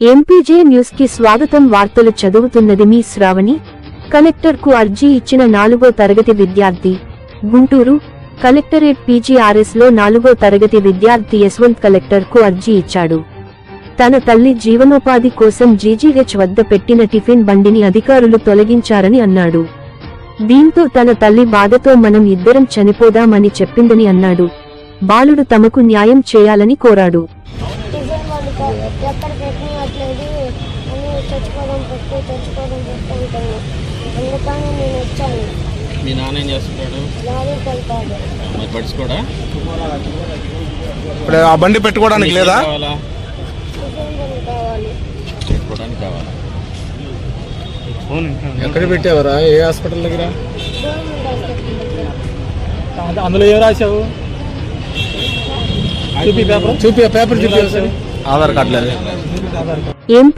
MPJ న్యూస్కి స్వాగతం వార్తలు చదువుతున్నది మీ శ్రావణి. కలెక్టర్కు అర్జీ ఇచ్చిన నాలుగో తరగతి విద్యార్థి. గుంటూరు కలెక్టరేట్ పీజీఆర్ఎస్లో నాలుగో తరగతి విద్యార్థి యశ్వంత్ కలెక్టర్కు అర్జీ ఇచ్చాడు. తన తల్లి జీవనోపాధి కోసం జీజీహెచ్ వద్ద పెట్టిన టిఫిన్ బండిని అధికారులు తొలగించారని అన్నాడు. దీంతో తన తల్లి బాధతో మనం ఇద్దరం చనిపోదామని చెప్పిందని అన్నాడు. బాలుడు తమకు న్యాయం చేయాలని కోరాడు. ఎక్కడ పెట్టినట్లేదు అని చచ్చిపోవడం పెట్టు చచ్చిపోవడం పెట్టు అంటున్నాను అందుకని నేను వచ్చాను. మీ నాన్న ఏం చేస్తున్నాడు? లారీ కలిపాడు మరి పడుచుకోడా? ఇప్పుడు ఆ బండి పెట్టుకోవడానికి లేదా? కావాలా? పెట్టుకోవడానికి కావాలా? ఎక్కడ పెట్టావరా? ఏ హాస్పిటల్ దగ్గర? గవర్నమెంట్ హాస్పిటల్ దగ్గర. అందులో ఏం రాశావు? చూపి పేపర్? చూపి పేపర్ చూపి ఆధార్ కార్డు లేదు ఎంపీ